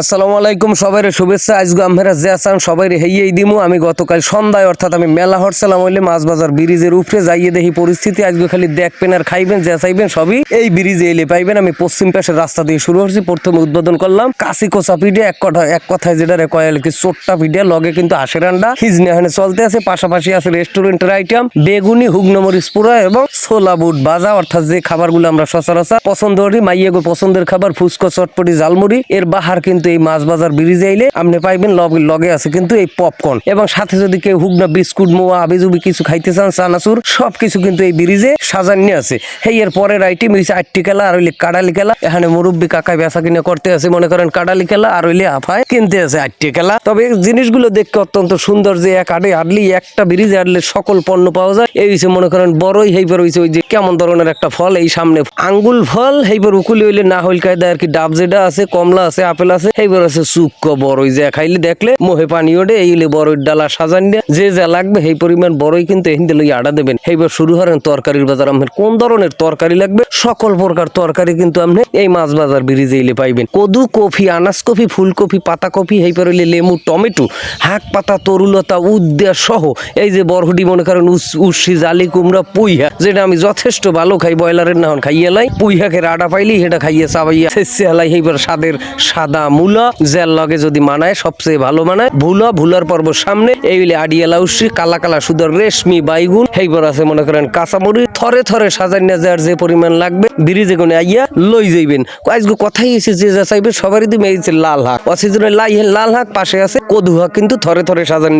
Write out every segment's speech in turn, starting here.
আসসালামু আলাইকুম, সবাইরে শুভেচ্ছা। আজকে আমরা যে আসান সবাই হেইয়েই দিমু। আমি গতকাল সন্ধ্যায়, অর্থাৎ আমি মেলা হরসালাম হইলে মাছ বাজার ব্রিজের উপরে যাইয়ে দেখি পরিস্থিতি। আজকে খালি দেখবেন আর খাইবেন, যে চাইবেন সবই। এই ব্রিজে এলে পাইবেন, আমি পশ্চিম পাশের রাস্তা দিয়ে শুরু করছি প্রথমে উদ্বোধন করলাম কাশি কোচা পিঠে, এক কথা এক কথায় যেটা রে কয়াল কি, চোট্টা পিঠে, লগে কিন্তু আশের আন্ডা। হিজনে চলতে আছে, পাশাপাশি আছে রেস্টুরেন্টের আইটেম। বেগুনি হুগনমরিচ পুরা এবং ছোলা বুট ভাজা। অর্থাৎ যে খাবারগুলো আমরা সচরাচর পছন্দ করি মাইয়ে পছন্দের খাবার ফুচকা, চটপটি, ঝালমুড়ি। এর বাহার কিন্তু এই মাছ বাজার ব্রিজে আইলে আপনি পাইবেন লগে আছে কিন্তু এই পপকর্ন এবং সাথে যদি কেউ হুগনা বিস্কুট, মোয়া, আবিজুবি কিছু খাইতে চান, চানাচুর সব কিছু কিন্তু এই ব্রিজে সাজান্য আছে। হেই এর পরের আইটেম হইছে আটটি খেলা আর হইলে কাডালি খেলা এখানে মুরব্বী কাকায় বেচা কিনে করতে আছে, মনে করেন কাডালি খেলা আর হইলে আফায় কিনতে আছে আটটি খেলা তবে জিনিসগুলো দেখতে অত্যন্ত সুন্দর যে এক আডে আডলি একটা ব্রিজে আডলে সকল পণ্য পাওয়া যায়। এই হইছে মনে করেন বড়ই হেইবার হইছে ওই যে কেমন ধরনের একটা ফল, এই সামনে আঙ্গুল ফল হেইবার উকুলি হইলে না হইল কায়দা আর কি ডাব যেটা আছে, কমলা আছে, আপেল আছে। এইবার আছে সুক্ক বড়ই যে খাইলে দেখলে মোহে পানি ওঠে এইলে বড়ই ডালা সাজান দিয়ে যে যা লাগবে সেই পরিমাণ বড়ই কিন্তু এহিন্দে লই আডা দেবেন এইবার শুরু করেন তরকারির বাজার আপনার কোন ধরনের তরকারি লাগবে সকল প্রকার তরকারি কিন্তু আপনি এই মাছ বাজার ব্রিজে এলে পাইবেন কদু কফি আনাস কফি ফুলকপি পাতা কফি এই হইলে লেমু টমেটো হাক পাতা তরুলতা উদ্যা সহ এই যে বরহুডি মনে করেন উস- জালি কুমড়া পুইহা যেটা আমি যথেষ্ট ভালো খাই ব্রয়লারের না হন খাইয়ে লাই পুইহাকে রাডা পাইলি সেটা খাইয়ে চাবাইয়া শেষে হালাই এইবার স্বাদের সাদা মূলা জেল লগে যদি মানায়, সবচেয়ে ভালো মানায়। ভুলা, ভুলার পর্ব সামনে, এই হইলে আডিয়ালা উস্সি কালা কালা সুদর রেশমি বাইগুন। এইবার আছে মনে করেন কাঁচামরি, থরে থরে সাজাইনা যার যে পরিমাণ লাগবে, ব্রিজে গুনে আইয়া লই যাইবেন। আজকে কথাই এসে যে যা চাইবে, সবারই দিবে লাল হাক অসিজনে লাই লাল হাক পাশে আছে কদু হাক কিন্তু থরে থরে সাজান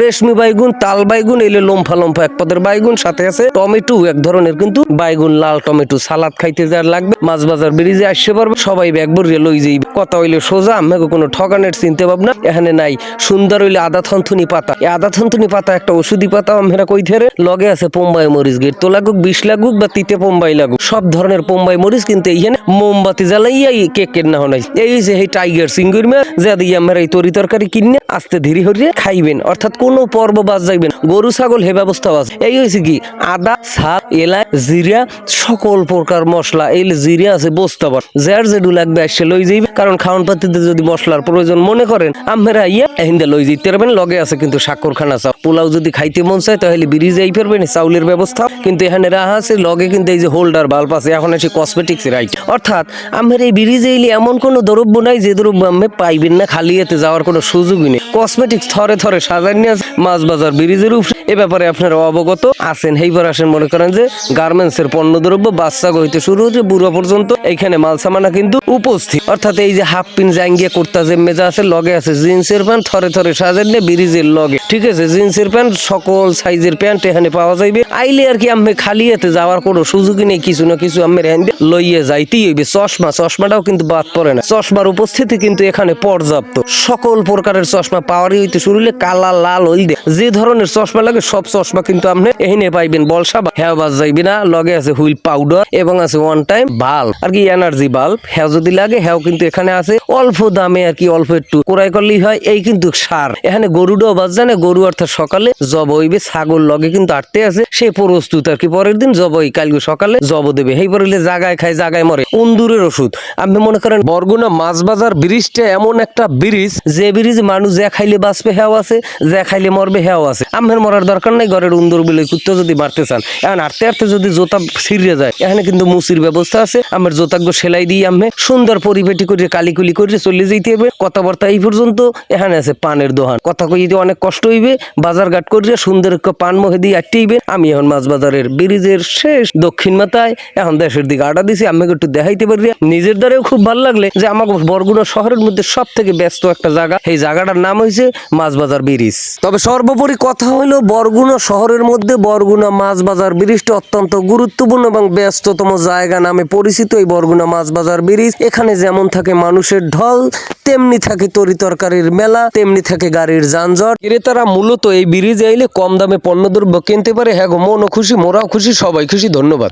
রেশমি বাইগুন, তাল বাইগুন এলে লম্ফা লম্ফা এক পদের বাইগুন, সাথে আছে টমেটো, এক ধরনের কিন্তু বাইগুন, লাল টমেটো। সালাদ খাইতে যার লাগবে, মাছ বাজার ব্রিজে আসতে পারবে, সবাই ব্যাগ ভরিয়ে লই যাইবে। কথা হইলে সোজা, আমাকে কোনো ঠকানের চিনতে ভাবনা এখানে নাই। সুন্দর হইলে আদা থন্থুনি পাতা। এই আদা থন্থুনি পাতা একটা ওষুধি পাতা, আমরা কই থেরে? লগে আছে পোম্বাই মরিচ গেট তো লাগুক, বিষ লাগুক বা তিতে পোম্বাই লাগুক, সব ধরনের পোম্বাই মরিচ কিন্তু এইখানে মোমবাতি জ্বালাইয়া এই কেক কেনা হনাই এই যে, এই টাইগার সিঙ্গুর মে যা দিয়ে আমরা এই তরি তরকারি কিনে আস্তে ধীরে হরিয়ে খাইবেন। অর্থাৎ কোনো পর্ব বাদ যাইবেন গরু, ছাগল, হে ব্যবস্থা আছে। এই হয়েছে কি? আদা সাত এলাচ জিরা সকল প্রকার মশলা, এই জিরা আছে, বস্তা বস্তাবার যার যেডু লাগবে আসছে লই যাইবে। কারণ খাওয়ান পাতিতে যদি মশলার প্রয়োজন মনে করেন আমরা ইয়া এহিন্দা লই যাইতে পারবেন। লগে আছে কিন্তু সাক্ষর খানা চাও পোলাও যদি খাইতে মন চায়, তাহলে বিড়ি যাই পারবেন চাউলের ব্যবস্থা। কিন্তু এখানে রাহা আছে, লগে কিন্তু এই যে হোল্ডার বাল্ব আছে, এখন আছে কসমেটিক্স রাইট অর্থাৎ আমার এই ব্রিজে এলে এমন কোনো দ্রব্য নাই যে দ্রব্য আমি পাইবেন না, খালি এতে যাওয়ার কোনো সুযোগই নেই। কসমেটিক্স থরে থরে সাজান মাছ বাজার ব্রিজের উপরে এ ব্যাপারে আপনারা অবগত আছেন। এইবার আসেন মনে করেন যে গার্মেন্টস এর পণ্য দ্রব্য বাচ্চা হইতে শুরু হচ্ছে বুড়ো পর্যন্ত। এইখানে মালসামানা কিন্তু উপস্থিত। অর্থাৎ এই যে হাফ পিন জাঙ্গিয়া কুর্তা যে মেজা আছে, লগে আছে জিন্সের প্যান্ট থরে থরে সাজান নিয়ে ব্রিজের লগে। ঠিক আছে, জিন্সের প্যান্ট সকল সাইজের প্যান্ট এখানে পাওয়া যাইবে। আইলে আর কি আমি খালি এতে যাওয়ার কোনো সুযোগই নেই, কিছু না কিছু আমি এখান লইয়ে যাইতেই হইবে। চশমা, চশমাটাও কিন্তু বাদ পড়ে না। চশমার উপস্থিতি কিন্তু এখানে পর্যাপ্ত। সকল প্রকারের চশমা পাওয়ারই হইতে শুরু হলে কালা লাল হইলে যে ধরনের চশমা লাগে সব চশমা কিন্তু আপনি এখানে পাইবেন। বলসা বা হ্যাঁ বাজ যাইবে না। লগে আছে হুইল পাউডার এবং আছে ওয়ান টাইম বাল্ব। আর কি এনার্জি বাল্ব। হ্যাঁ যদি লাগে হ্যাঁ কিন্তু এখানে আছে। অল্প দামে আর কি অল্প একটু ক্রয় করলেই হয়। এই কিন্তু সার। এখানে গরুটাও বাজ জানে গরু অর্থাৎ সকালে জব হইবে, ছাগল লগে কিন্তু আটতে আছে। সে প্রস্তুত আর কি। পরের দিন জব হই কালকে সকালে জব দেবে। এই পরে জাগায় খায়, জাগায় মরে। উন্দুরের ওষুধ। আপনি মনে করেন বরগুনা মাছ বাজার ব্রিজটা এমন একটা ব্রিজ, যে ব্রিজ মানুষ যা খাইলে বাঁচবে হেও আছে। যা খাইলে মরবে হেও আছে। আমের মরার দরকার নাই ঘরের উন্দর বিলে কুত্তে যদি মারতে চান। এখন আটতে আটতে যদি জোতা ছিঁড়ে যায়, এখানে কিন্তু মুসির ব্যবস্থা আছে। আমার জোতাগ্য সেলাই দিয়ে আমি। সুন্দর পরিপেটি করে কালিকুলি করে চলে যেতে হবে। কথাবার্তা এই পর্যন্ত এখানে আছে পানের দোকান কথা কই যদি অনেক কষ্ট হইবে, বাজার ঘাট করিয়া সুন্দর পান মুখে দিয়ে আটতে হইবে আমি এখন মাছ বাজারের ব্রিজের শেষ দক্ষিণ মাথায় এখন দেশের দিকে আটা দিছি। আমি একটু দেখাইতে পারি। নিজের দ্বারাও খুব ভালো লাগলে যে আমাকে বরগুনা শহরের মধ্যে সব থেকে ব্যস্ত একটা জায়গা। এই জায়গাটার নাম হয়েছে মাছ বাজার ব্রিজ। তবে সর্বোপরি কথা হলো বরগুনা শহরের মধ্যে বরগুনা মাছ বাজার ব্রিজটি অত্যন্ত গুরুত্বপূর্ণ এবং ব্যস্ততম জায়গা নামে পরিচিত। এই বরগুনা মাছ বাজার ব্রিজ এখানে যেমন থাকে মানুষের ঢল, তেমনি থাকে তরি তরকারির মেলা, তেমনি থাকে গাড়ির যানজট। ক্রেতারা মূলত এই ব্রিজে এলে কম দামে পণ্যদ্রব্য কিনতে পারে। হ্যাঁ গো, মনও খুশি, মোরাও খুশি, সবাই খুশি, ধন্যবাদ।